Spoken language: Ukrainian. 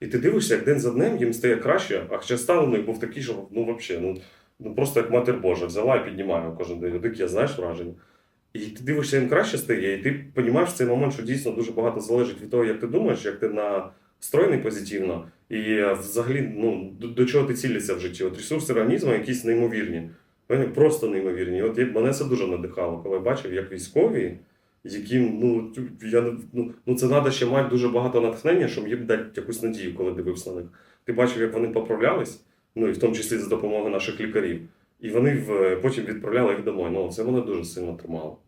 І ти дивишся, як день за днем їм стає краще, а хоча стан них був такий, що ну взагалі, ну, ну просто як матір Божа, взяла і піднімає кожен день. Таке, знаєш, враження. І ти дивишся, їм краще стає, і ти розумієш цей момент, що дійсно дуже багато залежить від того, як ти думаєш, як ти настроєний позитивно, і е, взагалі ну, до, до чого ти цілишся в житті. От ресурси організму якісь неймовірні. Вони Просто неймовірні. От мене це дуже надихало, коли я бачив, як військові, яким ну, я, ну, ну це треба ще мати дуже багато натхнення, щоб їм дати якусь надію, коли дивився на них. Ти бачив, як вони поправлялись, ну і в тому числі за допомогою наших лікарів. І вони в, потім відправляли їх домой. Ну, це мене дуже сильно тримало.